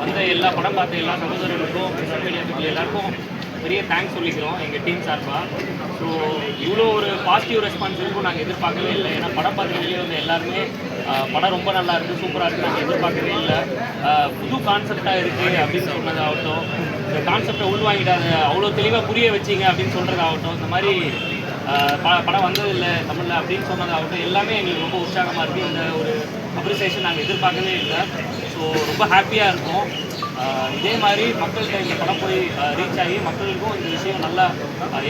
வந்த எல்லா படம் பார்த்த எல்லா சகோதரர்களுக்கும் ப்ரெஸ் மீடியா பீப்புள் எல்லாருக்கும் பெரிய தேங்க்ஸ் சொல்லிக்கிறோம் எங்கள் டீம் சார்பாக ஸோ இவ்வளோ ஒரு பாசிட்டிவ் ரெஸ்பான்ஸ் இருக்கும் நாங்கள் எதிர்பார்க்கவே இல்லை. ஏன்னா படம் பார்த்து வெளியே வந்து எல்லாருமே படம் ரொம்ப நல்லா இருக்குது சூப்பராக இருக்குது நாங்கள் எதிர்பார்க்கவே இல்லை. புது கான்செப்டாக இருக்குது அப்படின்னு சொன்னதாகட்டும் இந்த கான்செப்டை உள்வாங்கிட்டாங்க அவ்வளோ தெளிவாக புரிய வச்சிங்க அப்படின்னு சொல்கிறதாகட்டும் இந்த மாதிரி ப படம் வந்ததில்லை தமிழில் அப்படின்னு சொன்னதாகட்டும் எல்லாமே எங்களுக்கு ரொம்ப உற்சாகமாக இருக்குது இந்த ஒரு அப்ரிசியேஷன் நாங்கள் எதிர்பார்க்கவே இல்லை. ஸோ ரொம்ப ஹாப்பியாக இருக்கும். இதே மாதிரி மக்கள்கிட்ட இந்த படம் போய் ரீச் ஆகி மக்களுக்கும் இந்த விஷயம் நல்லா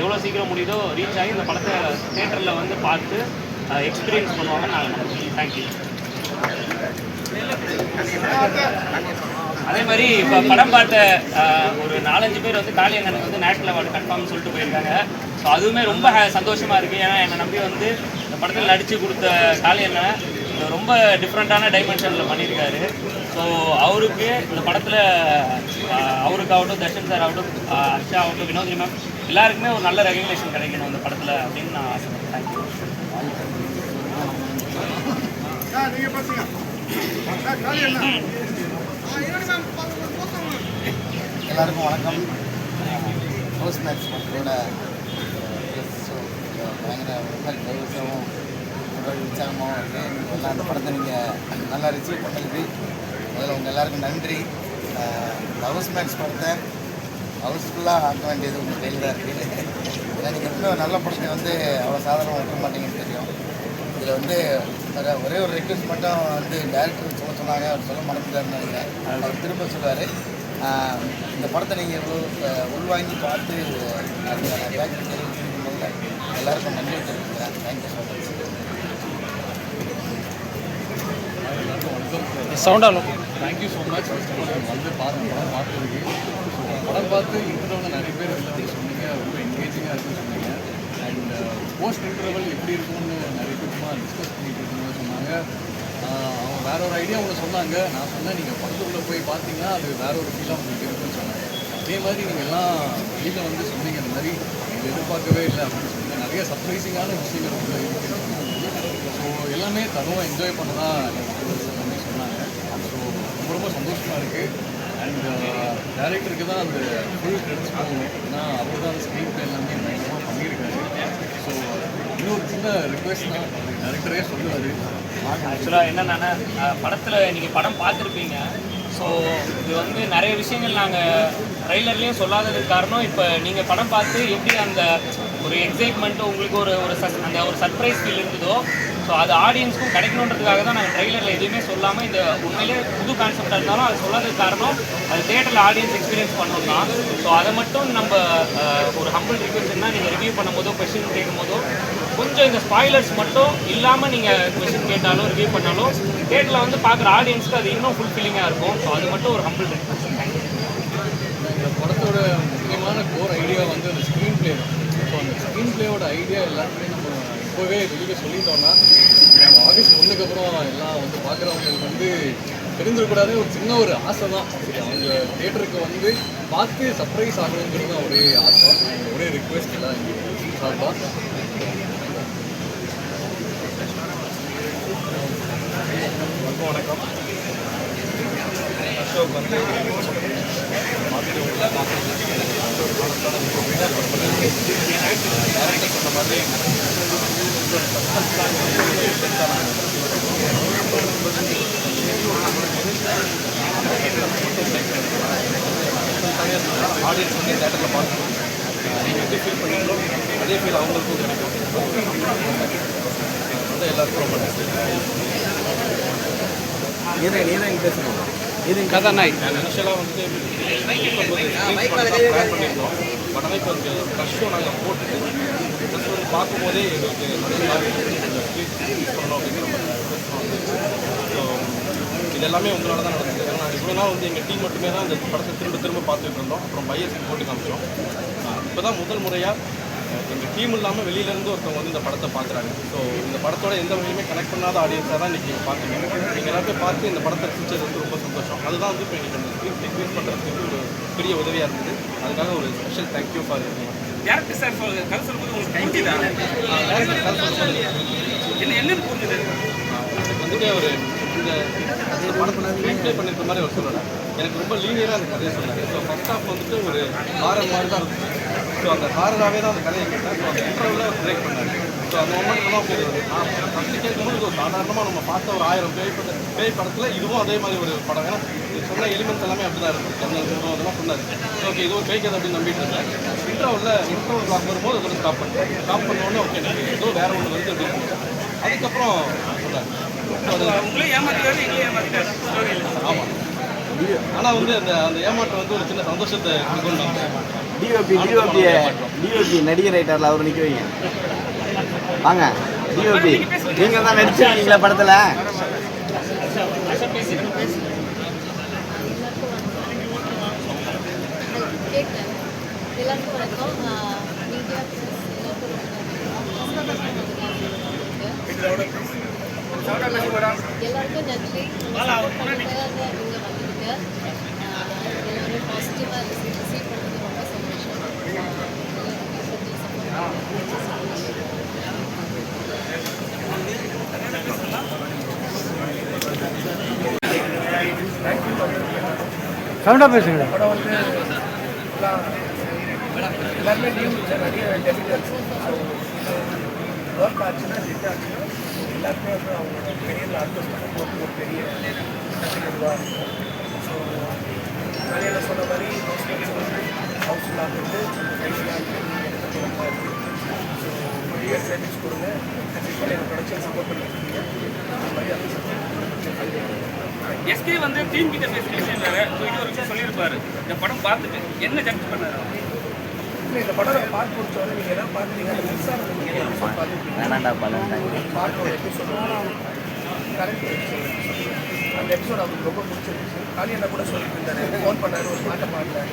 எவ்வளோ சீக்கிரம் முடியுதோ ரீச் ஆகி இந்த படத்தை தேட்டரில் வந்து பார்த்து எக்ஸ்பீரியன்ஸ் பண்ணுவாங்க நான் தேங்க்யூ அதே மாதிரி இப்போ படம் பார்த்த ஒரு நாலஞ்சு பேர் வந்து காளியங்கனுக்கு வந்து நேஷனல் அவார்டு கன்ஃபார்ம் சொல்லிட்டு போயிருக்காங்க. ஸோ அதுவுமே ரொம்ப சந்தோஷமாக இருக்குது ஏன்னா என்னை நம்பி வந்து இந்த படத்தில் நடித்து கொடுத்த காளியண்ணன் ரொம்ப டிஃப்ரெண்ட்டான டைமென்ஷனில் பண்ணியிருக்காரு ஸோ அவருக்கு இந்த படத்தில் அவருக்காகட்டும் தர்ஷன் சார் ஆகட்டும் அக்ஷா ஆகட்டும் வினோதினி மேம் எல்லாருக்குமே ஒரு நல்ல ரெகக்னேஷன் கிடைக்கணும் இந்த படத்தில் அப்படின்னு நான் ஆசைப்படுறேன். தேங்க்யூ எல்லாருக்கும் வணக்கம். ஹவுஸ் மேட்ச் படத்தோட பயங்கர டைவர்ஸாகவும் மக்கள் உற்சாகமாகவும் இருக்குது எல்லாம் அந்த படத்தை நீங்கள் நல்லா ரிசீவ் பண்ணதுக்கு முதல்ல உங்கள் எல்லாருக்கும் நன்றி. ஹவுஸ் மேக்ஸ் படத்தை ஹவுஸ்ஃபுல்லாக ஆக்க வேண்டியது உங்கள் கையில் தான் இருக்குது. ஏன்னா நீங்கள் இன்னும் நல்ல படத்தை வந்து அவ்வளோ சாதாரணமாக வைக்க மாட்டீங்கன்னு தெரியும். இதில் வந்து ஒரே ஒரு ரெக்வஸ்ட் மட்டும் வந்து டேரக்டர் சொல்ல சொன்னாங்க. அவர் சொல்ல மறந்துட்டாருன்னு நினைக்கிறேன். அவர் திரும்ப சொல்லுவார். இந்த படத்தை நீங்கள் உள்வாங்கி பார்த்து அதுக்கான பேக்கிங் தெரிவிச்சிருக்கீங்க எல்லாருக்கும் நன்றி தெரிவிக்கிறேன். Thank you so much சவுண்டாலும் thank you so much first of all வந்து பார்த்து படம் பார்த்ததுக்கு ஸோ படம் பார்த்து இன்டர்வலில் நிறைய பேர் எல்லாத்தையும் சொன்னீங்க ரொம்ப என்கேஜிங்காக இருக்குன்னு சொன்னீங்க. அண்ட் போஸ்ட் இன்டர்வல் எப்படி இருக்கும்னு நிறைய பேர் டிஸ்கஸ் பண்ணிட்டு இருக்கும்போது சொன்னாங்க. அவங்க வேற ஒரு ஐடியா ஒன்று சொன்னாங்க. நான் சொன்னேன் நீங்கள் படத்துக்குள்ளே போய் பார்த்தீங்கன்னா அது வேற ஒரு ஃபீலாக உங்களுக்கு இருக்குன்னு சொன்னாங்க அதே மாதிரி நீங்கள் எல்லாம் வெளியில் வந்து சொன்னீங்க இந்த மாதிரி நீங்கள் எதிர்பார்க்கவே இல்லை. அப்படின்னு சொன்னீங்க. நிறைய சர்ப்ரைசிங்கான விஷயங்கள் உள்ள ஸோ எல்லாமே தருவோம் என்ஜாய் பண்ணதான் ரொம்ப சந்தோஷமாக இருக்குது அண்ட் டேரக்டருக்கு uh, தான் அந்த ஃபுல் கிரெடிட்ஸ் போகணும் ஏன்னா அவர் தான் அந்த ஸ்க்ரீன் பிளே எல்லாமே பயங்கரமாக பண்ணியிருக்காரு. ஸோ இன்னொரு சின்ன ரிக்வெஸ்ட் தான் டேரக்டரே சொல்லுவார். ஆக்சுவலாக என்னென்னா படத்தில் நீங்கள் படம் பார்த்துருப்பீங்க. ஸோ இது வந்து நிறைய விஷயங்கள் நாங்கள் ட்ரெய்லர்லேயும் சொல்லாததுக்கு காரணம் இப்போ நீங்கள் படம் பார்த்து எப்படி அந்த ஒரு எக்ஸைட்மெண்ட்டு உங்களுக்கு ஒரு ஒரு சஸ் அந்த ஒரு சர்ப்ரைஸ் ஃபீல் இருந்ததோ ஸோ அது ஆடியன்ஸ்க்கும் கிடைக்கணுன்றதுக்காக தான் நாங்கள் ட்ரெய்லரில் எதுவுமே சொல்லாமல் இந்த உண்மையிலே புது கான்செப்டாக இருந்தாலும் அது சொல்லாததுக்கு காரணம் அது தேட்டரில் ஆடியன்ஸ் எக்ஸ்பீரியன்ஸ் பண்ணணும் தான். ஸோ அதை மட்டும் நம்ம ஒரு ஹம்பிள் ரிக்வெஸ்ட்னா நீங்கள் ரிவ்யூ பண்ணும்போதோ கொஷின் கேட்கும்போதோ கொஞ்சம் இந்த ஸ்பாய்லர்ஸ் மட்டும் இல்லாமல் நீங்கள் கொஷின் கேட்டாலும் ரிவ்யூ பண்ணாலும் தேட்டரில் வந்து பார்க்குற ஆடியன்ஸ்க்கு அது இன்னும் ஃபுல்ஃபில்லிங்காக இருக்கும். ஸோ அது மட்டும் ஒரு ஹம்பிள் ரிக்வெஸ்ட் தேங்க்யூ இந்த படத்தோட முக்கியமான கோர் ஐடியா வந்து அந்த ஸ்க்ரீன் பிளே தான். இப்போ அந்த ஸ்க்ரீன் பிளேயோட ஐடியா எல்லாருமே நம்ம இப்போவே வெளியே சொல்லிட்டோம்னா நம்ம ஆகஸ்ட் ஒன்றுக்கப்புறம் எல்லாம் வந்து பார்க்குறவங்களுக்கு வந்து தெரிஞ்சிடக்கூடாது ஒரு சின்ன ஒரு ஆசை தான் அவங்க தேட்டருக்கு வந்து பார்த்து சர்ப்ரைஸ் ஆகணுங்கிறது தான் ஒரே ஆசை. ஒரே ரிக்வெஸ்ட் எல்லாம் இங்கே சார்பாக வணக்கம். அசோக் வந்து டேரக்டர் சொன்ன மாதிரி ஆடியன்ஸ் வந்து தேட்டரில் பார்க்கணும் நீங்கள் எப்படி ஃபீல் பண்ணீங்களோ அதே ஃபீல் அவங்களுக்கும் கிடைக்கும் வந்து எல்லாருக்கும் ரொம்ப நன்றி இனிஷியலாக வந்துட்டு பிளான் பண்ணியிருந்தோம் பட் ஆனால் இப்போ ஃபஸ்ட் ஷோ நாங்கள் போட்டு ஃபஸ்ட் வந்து பார்க்கும்போதே எங்களுக்கு பண்ணணும் அப்படிங்கிற இது எல்லாமே உங்களால தான் நடந்தது ஏன்னா இவ்வளோ நாள் வந்து எங்கள் டீம் மட்டுமே தான் இந்த படத்தை திரும்ப திரும்ப பார்த்துட்டு இருந்தோம். அப்புறம் பையர்ஸ்க்கு போட்டு காமிச்சோம். இப்போ தான் முதல் முறையாக எங்கள் டீம் இல்லாமல் வெளியிலேருந்து ஒருத்தவங்க வந்து இந்த படத்தை பார்க்குறாங்க. ஸோ இந்த படத்தோட எந்த வகையுமே கனெக்ட் பண்ணாத ஆடியன்ஸாக தான் இன்றைக்கி பார்க்குறீங்க. நீங்கள் எல்லாருமே பார்த்து இந்த படத்தை ரசிச்சது வந்து ரொம்ப சந்தோஷம். அதுதான் வந்து இப்போ எங்களுக்கு அந்த ஸ்க்ரீன் டெக்ரீஸ் பண்ணுறதுக்கு ஒரு பெரிய உதவியாக இருந்தது. அதுக்காக ஒரு special thank you for director sir கதை சொல்லும்போது உங்களுக்கு புரிஞ்சுதா என்ன என்னன்னு புரிஞ்சுது? எனக்கு வந்துட்டு ஒரு இந்த இந்த படத்தில் ஸ்க்ரீன் ப்ளே பண்ணிருக்க மாதிரி அவர் சொல்லலை. எனக்கு ரொம்ப லீனியராக அந்த கதையை சொன்னார். ஸோ ஃபர்ஸ்ட் ஹாஃப் வந்துட்டு ஒரு ஹாரர் மாதிரி தான் இருந்துச்சு. ஸோ அந்த ஹாரராகவே தான் அந்த கதையை கேட்டேன் ஸோ அந்த இன்டர்வியூவில் பிரேக் பண்ணார். ஸோ அந்த மொமெண்ட் தான் சரி நான் ஃபஸ்ட்டு கேட்கும்போது ஒரு சாதாரணமாக நம்ம பார்த்த ஒரு ஆயிரம் பேய் பட பேய் படத்தில் இதுவும் அதே மாதிரி ஒரு படம். ஏன்னா இது சொன்ன எலிமெண்ட்ஸ் எல்லாமே அப்படி தான் இருக்கும் ஜன்னல் தூரம் அதெல்லாம் சொன்னார். ஓகே இது ஒரு பேய் கதை அப்படின்னு நம்பிட்டு இருந்தேன் இன்டர்வலில் இன்டர்வல் கிளாக் வரும்போது அதோட ஸ்டாப் பண்ணேன் ஸ்டாப் பண்ண உடனே ஓகே எனக்கு ஏதோ வேற ஒன்று வருது அப்படின்னு. அதுக்கப்புறம் சொன்னார். எங்களையும் ஏமாத்திட்டாரு. ஸ்டோரியில் ஆமாம் ஆனால் வந்து அந்த அந்த ஏமாற்றம் வந்து ஒரு சின்ன சந்தோஷத்தை வந்தேன் டிஓபி டிஓபி டிஓபி நடிகர் ரைட்டரில் அவர் நிற்க வைங்க. வாங்க டிஓபி நீங்கள் தான் நடிச்சிருக்கீங்களா படத்தில்? கேட்டேன் எல்லாருக்கும் வணக்கம் மீடியா எல்லாருக்கும் நன்றி பண்ணுறதுக்காக இங்கே வந்திருக்க எல்லாரும் பாசிட்டிவாக ரிசீவ் பண்ணது ரொம்ப சந்தோஷம் சவுண்டாக பேசுங்க படம் வந்து எல்லாம் எல்லாருமே லீவ் நிறைய டெபிட்டல்ஸ் ஒர்க் ஆச்சுன்னா ஹிட் ஆச்சுன்னா எல்லாருமே வந்து அவங்களோட கரியரில் அடுத்த ஸ்டெப் போட்டு ஒரு பெரிய இதுவாக இருக்கும் ஸோ நிறைய சொன்ன மாதிரி ஹவுஸ்மெண்ட்ஸ் வந்து ஹவுஸ்ஃபுல்லாக இருக்குது ரொம்ப இருக்குது ஸோ பெரிய சர்வீஸ் கொடுங்க. கண்டிப்பாக எனக்கு ப்ரொடக்ஷன் சப்போர்ட் பண்ணியிருக்கீங்க அந்த மாதிரி எஸ்கே வந்து டீம் கிட்ட பேசின விஷயம் வேற. ஸோ இது ஒரு விஷயம் சொல்லியிருப்பாரு. இந்த படம் பார்த்துட்டு என்ன ஜட்ஜ் பண்ணாரு? இல்லை இந்த படம் நான் பார்த்து முடிச்சோன்னே நீங்கள் எதாவது பார்த்துட்டீங்க நீங்கள் எபிசோட் பார்த்துருப்பீங்க வேணாண்டா பலன்ட்டாங்க பாட்டோட எபிசோட் கரெக்ட் அந்த எபிசோட் அவருக்கு ரொம்ப பிடிச்சிருந்துச்சு. காலி என்ன கூட சொல்லிட்டு இருந்தாரு ஃபோன் பண்ணாரு ஒரு பாட்டை பாடினாரு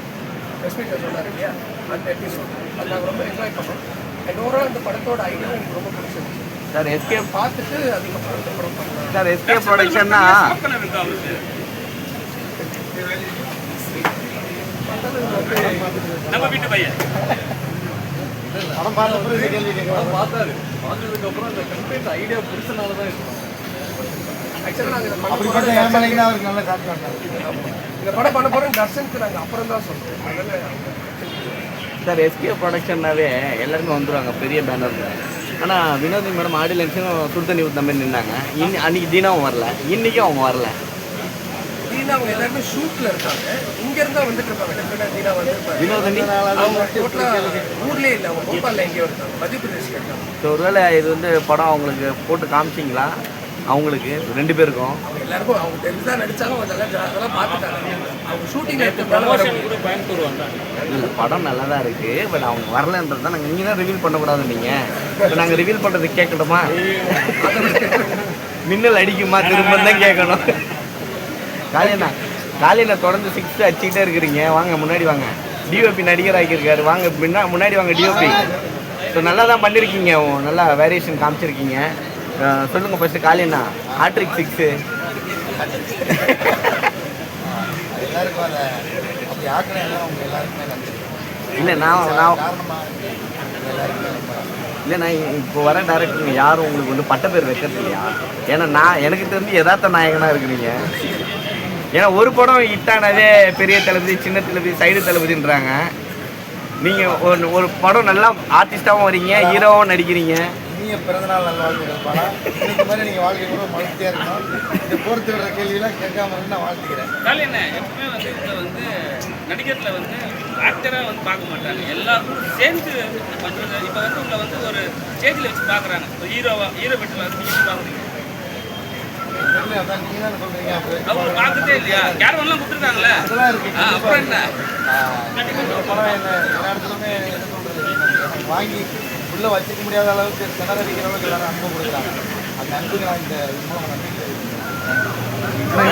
ரெஸ்பெக்டர் சொன்னார் இல்லையா? அந்த எபிசோட் அது நாங்கள் ரொம்ப என்ஜாய் பண்ணோம். அண்ட் ஓவரால் அந்த படத்தோட ஐடியா எனக்கு ரொம்ப பிடிச்சிருந்துச்சு. சார் எஸ்கே பார்த்துட்டு அதுக்கப்புறம் இந்த படம் பண்ணலாம். சார் எஸ்கே ப்ரொடக்ஷன்னா நம்ம வீட்டு பையன். படம் பார்த்த பிறகு இந்த கேள்வி பார்த்தாரு. பார்த்ததுக்கப்புறம் அந்த கண்டென்ட் ஐடியா பிடிச்சனால தான் இருக்கும் ஆக்சுவலாக நாங்கள் இந்த படம் அப்படிப்பட்ட ஏமாளிங்கன்னா அவருக்கு நல்ல காட்டு வந்தாங்க இந்த படம் பண்ண போகிறோம் தர்ஷனுக்கு நாங்கள் அப்புறம் தான் சொல்கிறோம் அதனால் சார் எஸ்கே ப்ரொடக்ஷன்னாவே எல்லாருமே வந்துடுவாங்க பெரிய பேனர் ஆனால் வினோதி மேடம் ஆடியன்ஸும் சுடு தண்ணி ஊற்ற மாதிரி நின்னாங்க. இன்னி அன்னைக்கு தீனாவும் வரல. இன்றைக்கும் அவங்க வரல. தீனா அவங்க எல்லாருமே ஷூட்ல இருக்காங்க. இங்க இருந்தா வந்துட்டு இருப்பாங்க. டெஃபினட்டா தீனா வந்து வினோதனி? அவங்க டோட்டலா ஊர்லயே இல்ல அவங்க போபால்ல எங்கேயோ இருக்காங்க. மத்திய பிரதேஷ்ல இருக்காங்க. ஸோ ஒருவேளை இது வந்து படம் அவங்களுக்கு போட்டு காமிச்சிங்களா? அவங்களுக்கு ரெண்டு பேருக்கும். எல்லாருக்கும் அவங்க அதெல்லாம் பார்த்துட்டாங்க. அவங்க ஷூட்டிங் இல்லை படம் நல்லா தான் இருக்குது பட் அவங்க வரலன்றது தான் நாங்கள் நீங்கள் தான் ரிவீல் பண்ணக்கூடாது நீங்கள் இப்போ நாங்கள் ரிவீல் பண்ணுறது கேட்கணுமா மின்னல் அடிக்குமா? திரும்ப தான் கேட்கணும். காளியண்ணா காளியண்ணா தொடர்ந்து சிக்ஸ் அடிச்சுக்கிட்டே இருக்கிறீங்க. வாங்க முன்னாடி வாங்க. டிஓபி நடிகர் ஆகியிருக்காரு வாங்க முன்னா முன்னாடி வாங்க டிஓபி ஸோ நல்லா தான் பண்ணியிருக்கீங்க நல்லா வேரியேஷன் காமிச்சிருக்கீங்க. சொல்லுங்க ஃபர்ஸ்ட் காளியண்ணா ஹாட்ரிக் சிக்ஸு இல்லை நான் நான் இல்லை நான் இப்போ வர டேரக்டருங்க யாரும் உங்களுக்கு வந்து பட்ட பேர் வைக்கிறது இல்லையா ஏன்னா நான் எனக்கு தெரிஞ்சு யதார்த்த நாயகனாக இருக்கிறீங்க. ஏன்னா ஒரு படம் ஹிட்டானதே பெரிய தளபதி சின்ன தளபதி சைடு தளபதின்றாங்க. நீங்கள் ஒரு ஒரு படம் நல்லா ஆர்டிஸ்ட்டாகவும் வரீங்க ஹீரோவும் நடிக்கிறீங்க. இனிய பிறந்தநாள் நல்வாழ்வுகள் பல. இன்னைக்கு மாதிரி நீங்கள் வாழ்க்கை கூட மகிழ்ச்சியாக இருக்கணும். இந்த போர்த்து விடுற கேள்வியெல்லாம் கேட்காம இருந்து நான் வாழ்த்துக்கிறேன். என்ன? எப்பவுமே வந்து இவங்க வந்து நடிகர்ல வந்து ஆக்டராக வந்து பார்க்க மாட்டாங்க. எல்லாரும் சேர்ந்து பண்ணுறது இப்போ வந்து உங்களை வந்து ஒரு ஸ்டேஜில் வச்சு பார்க்குறாங்க. ஒரு ஹீரோவா ஹீரோ வீட்டில் வந்து நீங்கள் பார்க்குறீங்க? அவங்க பார்க்கதே இல்லையா? கேரவன்லாம் கொடுத்துருக்காங்களே அப்புறம் என்ன? இந்த வாங்கி உள்ளே வச்சுக்க முடியாத அளவுக்கு கிணறு வைக்கிற அளவுக்கு எல்லாரும் அன்பு கொடுக்குறாங்க. அந்த அன்புக்கு நான் இந்த மூலம் நன்றி.